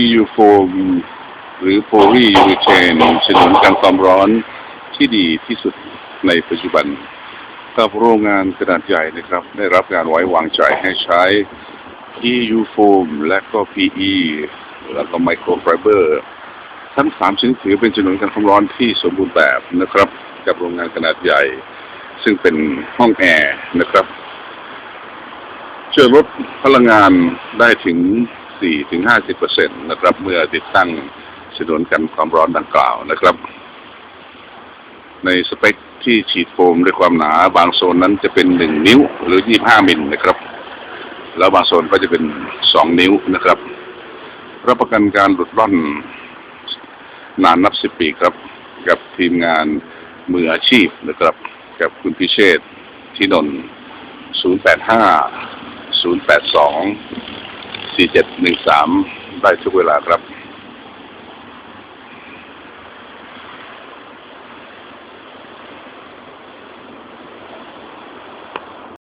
EU foam หรือโพลียูเทนฉนวนกันความร้อนที่ดีที่สุดในปัจจุบันกับโรงงานขนาดใหญ่นะครับ ได้รับการไว้วางใจให้ใช้ EU foam และก็ PE แล้วก็ microfiber ทั้งสามชนิดถือเป็นฉนวนกันความร้อนที่สมบูรณ์แบบนะครับ กับโรงงานขนาดใหญ่ ซึ่งเป็นห้องแอร์นะครับช่วยลดพลังงานได้ถึง 4-50%นะครับเมื่อติดตั้งฉนวนกันความร้อนดังกล่าวนะครับ ในสเปคที่ฉีดโฟมด้วยความหนาบางโซนนั้นจะเป็น 1 นิ้วหรือ 25 มิลนะครับ แล้วบางโซนก็จะเป็น 2 นิ้วนะครับ รับประกันการหลุดร่อนนานนับ10ปีครับ กับทีมงานมืออาชีพนะครับ กับคุณพิเชษที่นนท์085 082 4713ได้ทุกเวลาครับ